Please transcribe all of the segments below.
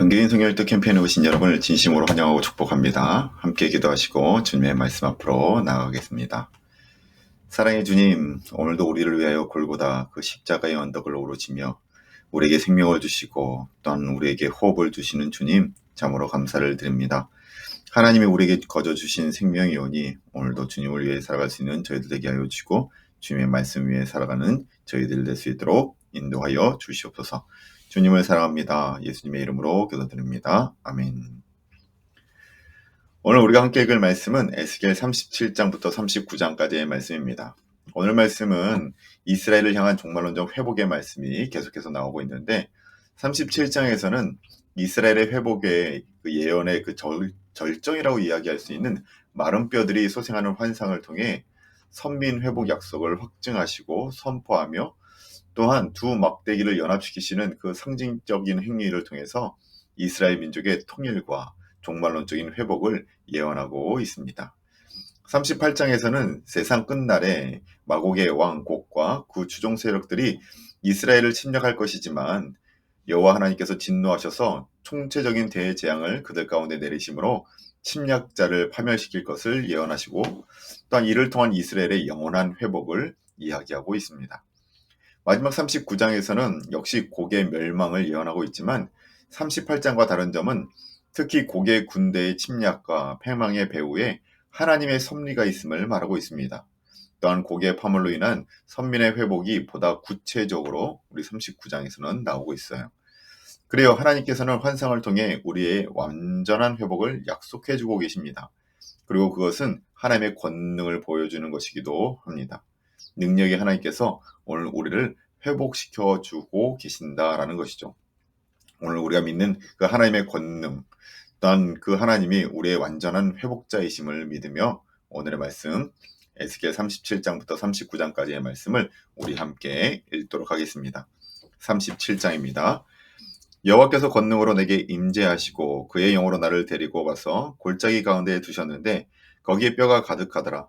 정기인 성열도 캠페인에 오신 여러분을 진심으로 환영하고 축복합니다. 함께 기도하시고 주님의 말씀 앞으로 나아가겠습니다. 사랑의 주님, 오늘도 우리를 위하여 골고다 그 십자가의 언덕을 오르시며 우리에게 생명을 주시고 또한 우리에게 호흡을 주시는 주님, 참으로 감사를 드립니다. 하나님이 우리에게 거저 주신 생명이오니 오늘도 주님을 위해 살아갈 수 있는 저희들 되게 하여 주시고 주님의 말씀 위에 살아가는 저희들 될 수 있도록 인도하여 주시옵소서. 주님을 사랑합니다. 예수님의 이름으로 기도드립니다. 아멘. 오늘 우리가 함께 읽을 말씀은 에스겔 37장부터 39장까지의 말씀입니다. 오늘 말씀은 이스라엘을 향한 종말론적 회복의 말씀이 계속해서 나오고 있는데 37장에서는 이스라엘의 회복의 그 예언의 그 절, 절정이라고 이야기할 수 있는 마른 뼈들이 소생하는 환상을 통해 선민 회복 약속을 확증하시고 선포하며 또한 두 막대기를 연합시키시는 그 상징적인 행위를 통해서 이스라엘 민족의 통일과 종말론적인 회복을 예언하고 있습니다. 38장에서는 세상 끝날에 마곡의 왕 곡과 그 주종 세력들이 이스라엘을 침략할 것이지만 여호와 하나님께서 진노하셔서 총체적인 대재앙을 그들 가운데 내리심으로 침략자를 파멸시킬 것을 예언하시고 또한 이를 통한 이스라엘의 영원한 회복을 이야기하고 있습니다. 마지막 39장에서는 역시 고개 멸망을 예언하고 있지만 38장과 다른 점은 특히 고개 군대의 침략과 패망의 배후에 하나님의 섭리가 있음을 말하고 있습니다. 또한 고개 파멸로 인한 선민의 회복이 보다 구체적으로 우리 39장에서는 나오고 있어요. 그래요. 하나님께서는 환상을 통해 우리의 완전한 회복을 약속해 주고 계십니다. 그리고 그것은 하나님의 권능을 보여주는 것이기도 합니다. 능력의 하나님께서 오늘 우리를 회복시켜 주고 계신다라는 것이죠. 오늘 우리가 믿는 그 하나님의 권능, 또한 그 하나님이 우리의 완전한 회복자이심을 믿으며 오늘의 말씀 에스겔 37장부터 39장까지의 말씀을 우리 함께 읽도록 하겠습니다. 37장입니다. 여호와께서 권능으로 내게 임재하시고 그의 영으로 나를 데리고 가서 골짜기 가운데 두셨는데 거기에 뼈가 가득하더라.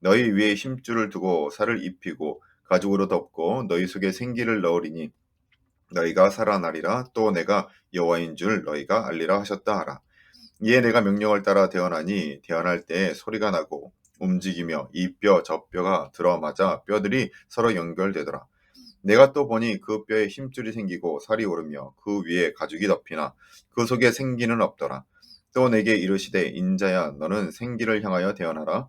너희 위에 힘줄을 두고 살을 입히고 가죽으로 덮고 너희 속에 생기를 넣으리니 너희가 살아나리라 또 내가 여호와인 줄 너희가 알리라 하셨다 하라. 이에 내가 명령을 따라 대언하니 대언할 때 소리가 나고 움직이며 이 뼈 저 뼈가 들어맞아 뼈들이 서로 연결되더라. 내가 또 보니 그 뼈에 힘줄이 생기고 살이 오르며 그 위에 가죽이 덮이나 그 속에 생기는 없더라. 또 내게 이르시되 인자야 너는 생기를 향하여 대언하라.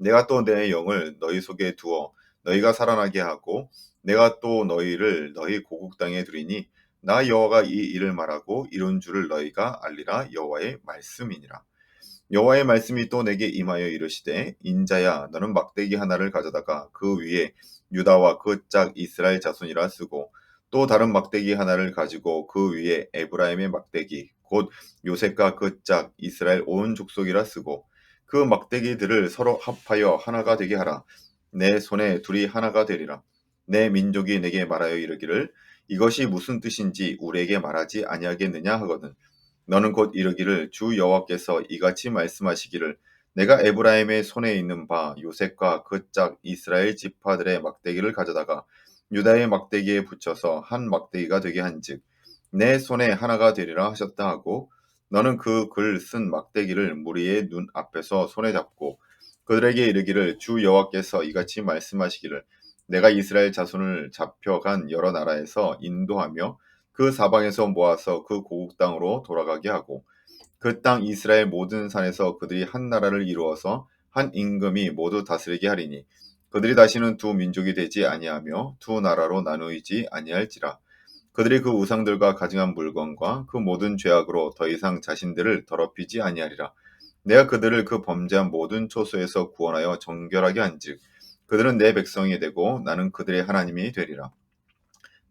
내가 또 내 영을 너희 속에 두어 너희가 살아나게 하고 내가 또 너희를 너희 고국 땅에 두리니 나 여호와가 이 일을 말하고 이룬 줄을 너희가 알리라 여호와의 말씀이니라. 여호와의 말씀이 또 내게 임하여 이르시되 인자야 너는 막대기 하나를 가져다가 그 위에 유다와 그 짝 이스라엘 자손이라 쓰고 또 다른 막대기 하나를 가지고 그 위에 에브라임의 막대기 곧 요셉과 그 짝 이스라엘 온 족속이라 쓰고 그 막대기들을 서로 합하여 하나가 되게 하라. 내 손에 둘이 하나가 되리라. 내 민족이 내게 말하여 이르기를 이것이 무슨 뜻인지 우리에게 말하지 아니하겠느냐 하거든. 너는 곧 이르기를 주 여호와께서 이같이 말씀하시기를 내가 에브라임의 손에 있는 바 요셉과 그 짝 이스라엘 지파들의 막대기를 가져다가 유다의 막대기에 붙여서 한 막대기가 되게 한즉 내 손에 하나가 되리라 하셨다 하고 너는 그 글 쓴 막대기를 무리의 눈 앞에서 손에 잡고 그들에게 이르기를 주 여호와께서 이같이 말씀하시기를 내가 이스라엘 자손을 잡혀간 여러 나라에서 인도하며 그 사방에서 모아서 그 고국 땅으로 돌아가게 하고 그 땅 이스라엘 모든 산에서 그들이 한 나라를 이루어서 한 임금이 모두 다스리게 하리니 그들이 다시는 두 민족이 되지 아니하며 두 나라로 나누이지 아니할지라 그들이 그 우상들과 가증한 물건과 그 모든 죄악으로 더 이상 자신들을 더럽히지 아니하리라. 내가 그들을 그 범죄한 모든 초소에서 구원하여 정결하게 한즉 그들은 내 백성이 되고 나는 그들의 하나님이 되리라.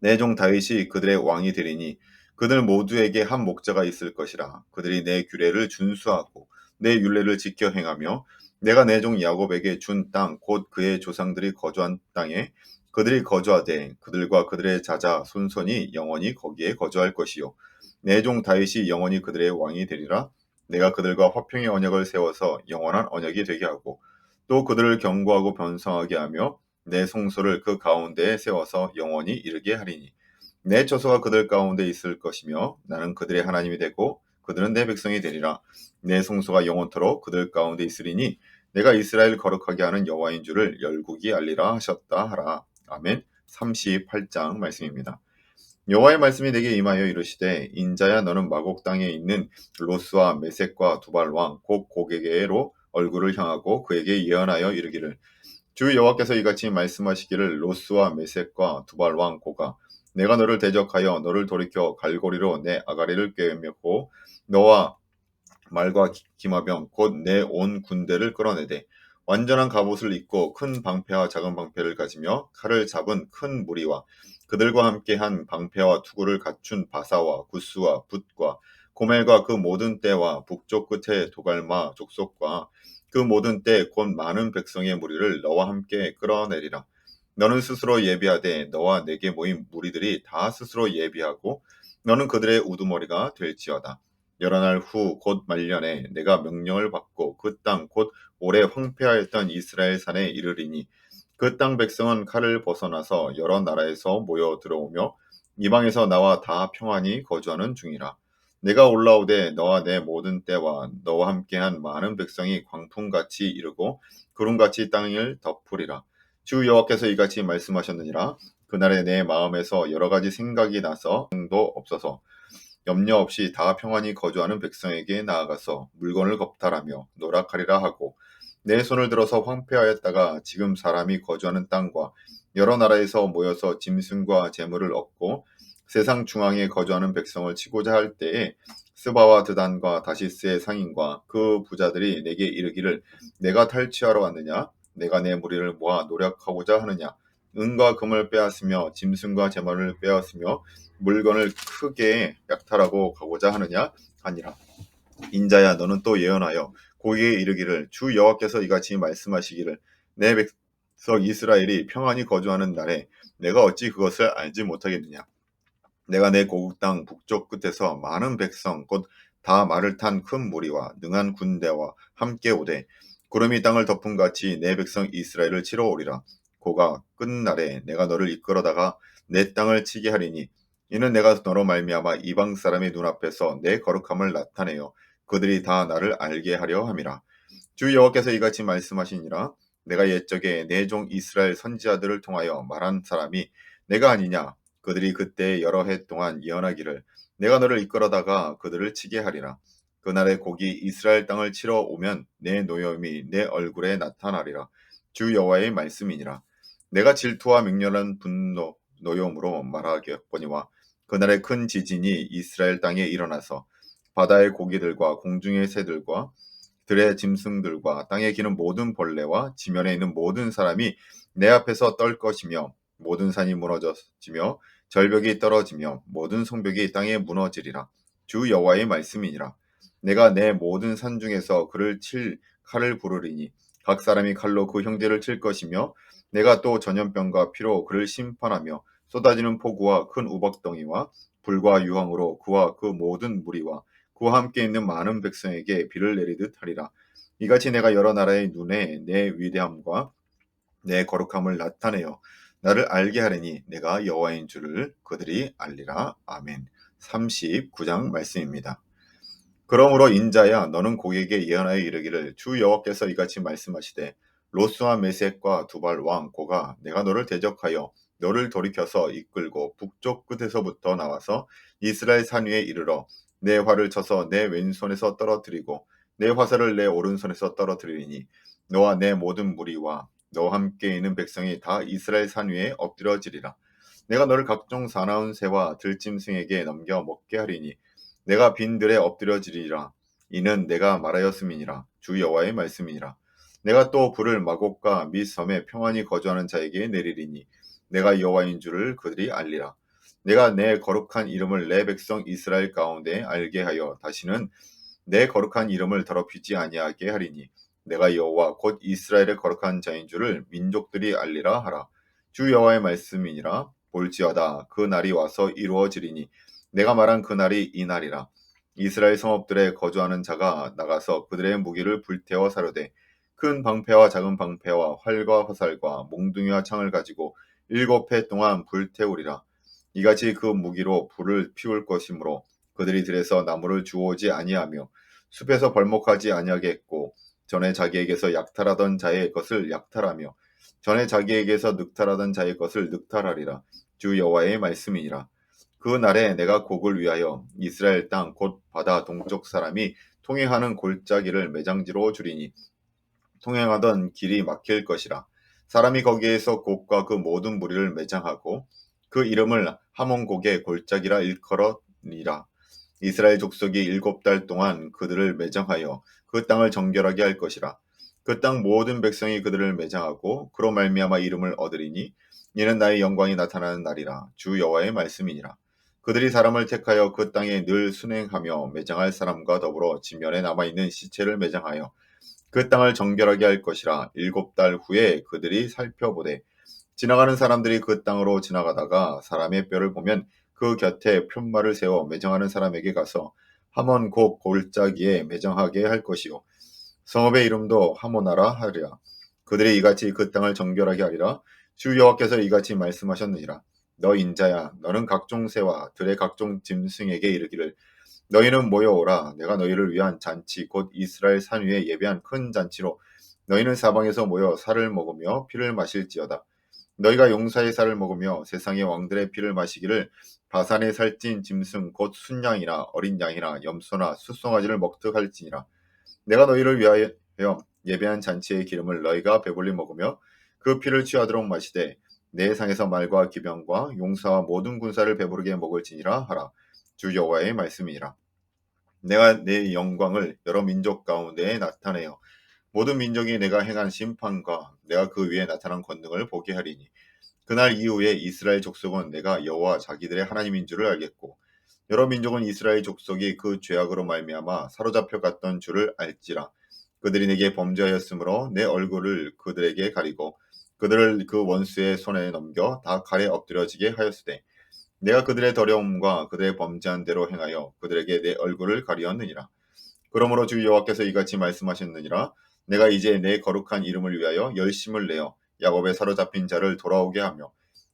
내 종 다윗이 그들의 왕이 되리니 그들 모두에게 한 목자가 있을 것이라. 그들이 내 규례를 준수하고 내 율례를 지켜 행하며 내가 내 종 야곱에게 준 땅 곧 그의 조상들이 거주한 땅에 그들이 거주하되 그들과 그들의 자자 손손이 영원히 거기에 거주할 것이요. 내 종 다윗이 영원히 그들의 왕이 되리라. 내가 그들과 화평의 언약을 세워서 영원한 언약이 되게 하고 또 그들을 경고하고 변성하게 하며 내 송소를 그 가운데에 세워서 영원히 이르게 하리니 내 처소가 그들 가운데 있을 것이며 나는 그들의 하나님이 되고 그들은 내 백성이 되리라. 내 송소가 영원토록 그들 가운데 있으리니 내가 이스라엘 거룩하게 하는 여호와인 줄을 열국이 알리라 하셨다 하라 아멘. 38장 말씀입니다. 여호와의 말씀이 내게 임하여 이르시되 인자야 너는 마곡 땅에 있는 로스와 메색과 두발 왕곧 고게게로 얼굴을 향하고 그에게 예언하여 이르기를. 주 여호와께서 이같이 말씀하시기를 로스와 메색과 두발 왕 고가 내가 너를 대적하여 너를 돌이켜 갈고리로 내 아가리를 꿰매고 너와 말과 기마병 곧 내 온 군대를 끌어내되 완전한 갑옷을 입고 큰 방패와 작은 방패를 가지며 칼을 잡은 큰 무리와 그들과 함께 한 방패와 투구를 갖춘 바사와 구스와 붓과 고멜과 그 모든 때와 북쪽 끝에 도갈마 족속과 그 모든 때 곧 많은 백성의 무리를 너와 함께 끌어내리라. 너는 스스로 예비하되 너와 내게 모인 무리들이 다 스스로 예비하고 너는 그들의 우두머리가 될지어다. 여러 날 후 곧 말년에 내가 명령을 받고 그 땅 곧 오래 황폐하였던 이스라엘 산에 이르리니 그 땅 백성은 칼을 벗어나서 여러 나라에서 모여 들어오며 이방에서 나와 다 평안히 거주하는 중이라. 내가 올라오되 너와 내 모든 때와 너와 함께한 많은 백성이 광풍같이 이르고 구름같이 땅을 덮으리라. 주 여호와께서 이같이 말씀하셨느니라. 그날에 내 마음에서 여러 가지 생각이 나서 도 없어서 염려 없이 다 평안히 거주하는 백성에게 나아가서 물건을 겁탈하며 노락하리라 하고 내 손을 들어서 황폐하였다가 지금 사람이 거주하는 땅과 여러 나라에서 모여서 짐승과 재물을 얻고 세상 중앙에 거주하는 백성을 치고자 할 때에 스바와 드단과 다시스의 상인과 그 부자들이 내게 이르기를 내가 탈취하러 왔느냐? 내가 내 무리를 모아 노력하고자 하느냐 은과 금을 빼앗으며 짐승과 재물을 빼앗으며 물건을 크게 약탈하고 가고자 하느냐 하니라. 인자야 너는 또 예언하여 고기에 이르기를 주 여호와께서 이같이 말씀하시기를 내 백성 이스라엘이 평안히 거주하는 날에 내가 어찌 그것을 알지 못하겠느냐? 내가 내 고국 땅 북쪽 끝에서 많은 백성 곧 다 말을 탄 큰 무리와 능한 군대와 함께 오되 구름이 땅을 덮은 같이 내 백성 이스라엘을 치러 오리라 고가 끝날에 내가 너를 이끌어다가 내 땅을 치게 하리니 이는 내가 너로 말미암아 이방 사람의 눈앞에서 내 거룩함을 나타내어 그들이 다 나를 알게 하려 함이라 주 여호와께서 이같이 말씀하시니라 내가 옛적에 내 종 이스라엘 선지자들을 통하여 말한 사람이 내가 아니냐 그들이 그때 여러 해 동안 예언하기를 내가 너를 이끌어다가 그들을 치게 하리라. 그날에 곡이 이스라엘 땅을 치러 오면 내 노여움이 내 얼굴에 나타나리라. 주 여호와의 말씀이니라. 내가 질투와 맹렬한 분노 노여움으로 말하겠거니와 그날에 큰 지진이 이스라엘 땅에 일어나서 바다의 고기들과 공중의 새들과 들의 짐승들과 땅에 기는 모든 벌레와 지면에 있는 모든 사람이 내 앞에서 떨 것이며 모든 산이 무너져지며 절벽이 떨어지며 모든 성벽이 땅에 무너지리라. 주 여호와의 말씀이니라. 내가 내 모든 산 중에서 그를 칠 칼을 부르리니 각 사람이 칼로 그 형제를 칠 것이며 내가 또 전염병과 피로 그를 심판하며 쏟아지는 폭우와 큰 우박덩이와 불과 유황으로 그와 그 모든 무리와 그와 함께 있는 많은 백성에게 비를 내리듯 하리라. 이같이 내가 여러 나라의 눈에 내 위대함과 내 거룩함을 나타내어 나를 알게 하리니 내가 여호와인 줄을 그들이 알리라. 아멘. 39장 말씀입니다. 그러므로 인자야 너는 고객에게 예언하여 이르기를 주 여호와께서 이같이 말씀하시되 로스와 메섹과 두발 왕 고가 내가 너를 대적하여 너를 돌이켜서 이끌고 북쪽 끝에서부터 나와서 이스라엘 산 위에 이르러 내 활을 쳐서 내 왼손에서 떨어뜨리고 내 화살을 내 오른손에서 떨어뜨리니 너와 내 모든 무리와 너와 함께 있는 백성이 다 이스라엘 산 위에 엎드려지리라. 내가 너를 각종 사나운 새와 들짐승에게 넘겨 먹게 하리니 내가 빈들에 엎드려지리라. 이는 내가 말하였음이니라. 주 여호와의 말씀이니라. 내가 또 불을 마곡과 및 섬에 평안히 거주하는 자에게 내리리니 내가 여호와인 줄을 그들이 알리라. 내가 내 거룩한 이름을 내 백성 이스라엘 가운데 알게 하여 다시는 내 거룩한 이름을 더럽히지 아니하게 하리니 내가 여호와 곧 이스라엘의 거룩한 자인 줄을 민족들이 알리라 하라. 주 여호와의 말씀이니라 볼지어다 그 날이 와서 이루어지리니 내가 말한 그 날이 이 날이라. 이스라엘 성읍들에 거주하는 자가 나가서 그들의 무기를 불태워 사르되 큰 방패와 작은 방패와 활과 화살과 몽둥이와 창을 가지고 일곱 해 동안 불태우리라. 이같이 그 무기로 불을 피울 것이므로 그들이 들에서 나무를 주오지 아니하며 숲에서 벌목하지 아니하게 했고 전에 자기에게서 약탈하던 자의 것을 약탈하며 전에 자기에게서 늑탈하던 자의 것을 늑탈하리라. 주 여호와의 말씀이니라. 그 날에 내가 곡을 위하여 이스라엘 땅 곧 바다 동쪽 사람이 통행하는 골짜기를 매장지로 주리니 통행하던 길이 막힐 것이라. 사람이 거기에서 곡과 그 모든 무리를 매장하고 그 이름을 하몬 곡의 골짜기라 일컬었니라. 이스라엘 족속이 일곱 달 동안 그들을 매장하여 그 땅을 정결하게 할 것이라. 그 땅 모든 백성이 그들을 매장하고 그로 말미암아 이름을 얻으리니 이는 나의 영광이 나타나는 날이라. 주 여호와의 말씀이니라. 그들이 사람을 택하여 그 땅에 늘 순행하며 매장할 사람과 더불어 지면에 남아 있는 시체를 매장하여 그 땅을 정결하게 할 것이라. 일곱 달 후에 그들이 살펴보되 지나가는 사람들이 그 땅으로 지나가다가 사람의 뼈를 보면 그 곁에 편말을 세워 매장하는 사람에게 가서 하몬 곧 골짜기에 매장하게 할 것이요. 성읍의 이름도 하모나라 하리라. 그들이 이같이 그 땅을 정결하게 하리라. 주 여호와께서 이같이 말씀하셨느니라. 너 인자야 너는 각종 새와 들의 각종 짐승에게 이르기를 너희는 모여오라. 내가 너희를 위한 잔치 곧 이스라엘 산 위에 예배한 큰 잔치로 너희는 사방에서 모여 살을 먹으며 피를 마실지어다. 너희가 용사의 살을 먹으며 세상의 왕들의 피를 마시기를 바산에 살찐 짐승 곧 순양이나 어린 양이나 염소나 숫송아지를 먹듯할지니라. 내가 너희를 위하여 예배한 잔치의 기름을 너희가 배불리 먹으며 그 피를 취하도록 마시되 내 상에서 말과 기병과 용사와 모든 군사를 배부르게 먹을지니라 하라 주 여호와의 말씀이니라. 내가 내 영광을 여러 민족 가운데 나타내어 모든 민족이 내가 행한 심판과 내가 그 위에 나타난 권능을 보게 하리니 그날 이후에 이스라엘 족속은 내가 여호와 자기들의 하나님인 줄을 알겠고 여러 민족은 이스라엘 족속이 그 죄악으로 말미암아 사로잡혀 갔던 줄을 알지라. 그들이 내게 범죄하였으므로 내 얼굴을 그들에게 가리고 그들을 그 원수의 손에 넘겨 다 칼에 엎드려지게 하였으되 내가 그들의 더러움과 그들의 범죄한 대로 행하여 그들에게 내 얼굴을 가리었느니라. 그러므로 주 여호와께서 이같이 말씀하셨느니라. 내가 이제 내 거룩한 이름을 위하여 열심을 내어 야곱의 사로잡힌 자를 돌아오게 하며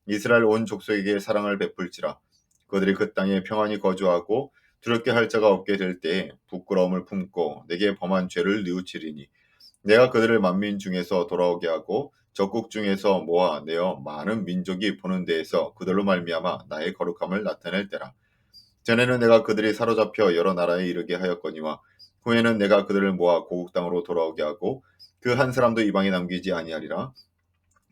이스라엘 온 족속에게 사랑을 베풀지라. 그들이 그 땅에 평안히 거주하고 두렵게 할 자가 없게 될 때에 부끄러움을 품고 내게 범한 죄를 뉘우치리니 내가 그들을 만민 중에서 돌아오게 하고 적국 중에서 모아 내어 많은 민족이 보는 데에서 그들로 말미암아 나의 거룩함을 나타낼 때라 전에는 내가 그들이 사로잡혀 여러 나라에 이르게 하였거니와 후에는 내가 그들을 모아 고국 땅으로 돌아오게 하고 그 한 사람도 이방에 남기지 아니하리라.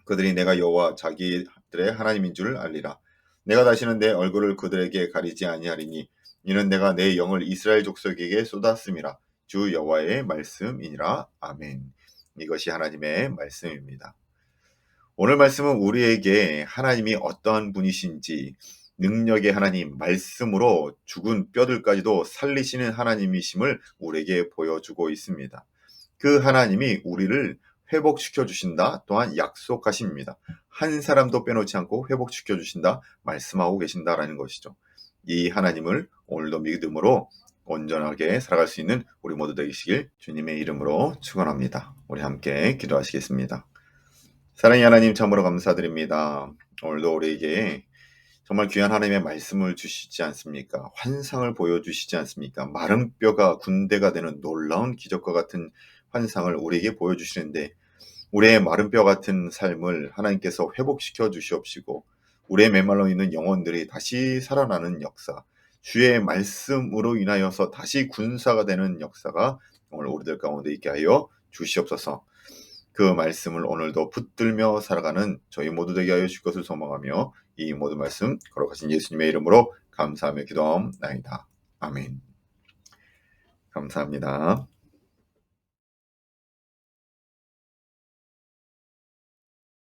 그들이 내가 여호와 자기들의 하나님인 줄을 알리라. 내가 다시는 내 얼굴을 그들에게 가리지 아니하리니 이는 내가 내 영을 이스라엘 족속에게 쏟았음이라. 주 여호와의 말씀이니라. 아멘. 이것이 하나님의 말씀입니다. 오늘 말씀은 우리에게 하나님이 어떠한 분이신지 능력의 하나님, 말씀으로 죽은 뼈들까지도 살리시는 하나님이심을 우리에게 보여주고 있습니다. 그 하나님이 우리를 회복시켜 주신다. 또한 약속하십니다. 한 사람도 빼놓지 않고 회복시켜 주신다. 말씀하고 계신다라는 것이죠. 이 하나님을 오늘도 믿음으로 온전하게 살아갈 수 있는 우리 모두 되시길 주님의 이름으로 축원합니다. 우리 함께 기도하시겠습니다. 사랑의 하나님 참으로 감사드립니다. 오늘도 우리에게 정말 귀한 하나님의 말씀을 주시지 않습니까? 환상을 보여주시지 않습니까? 마른 뼈가 군대가 되는 놀라운 기적과 같은 환상을 우리에게 보여주시는데 우리의 마른 뼈 같은 삶을 하나님께서 회복시켜 주시옵시고 우리의 메말라 있는 영혼들이 다시 살아나는 역사, 주의 말씀으로 인하여서 다시 군사가 되는 역사가 오늘 우리들 가운데 있게 하여 주시옵소서. 그 말씀을 오늘도 붙들며 살아가는 저희 모두 되게 하여 주실 것을 소망하며 이 모든 말씀 걸어가신 예수님의 이름으로 감사하며 기도하옵나이다. 아멘. 감사합니다.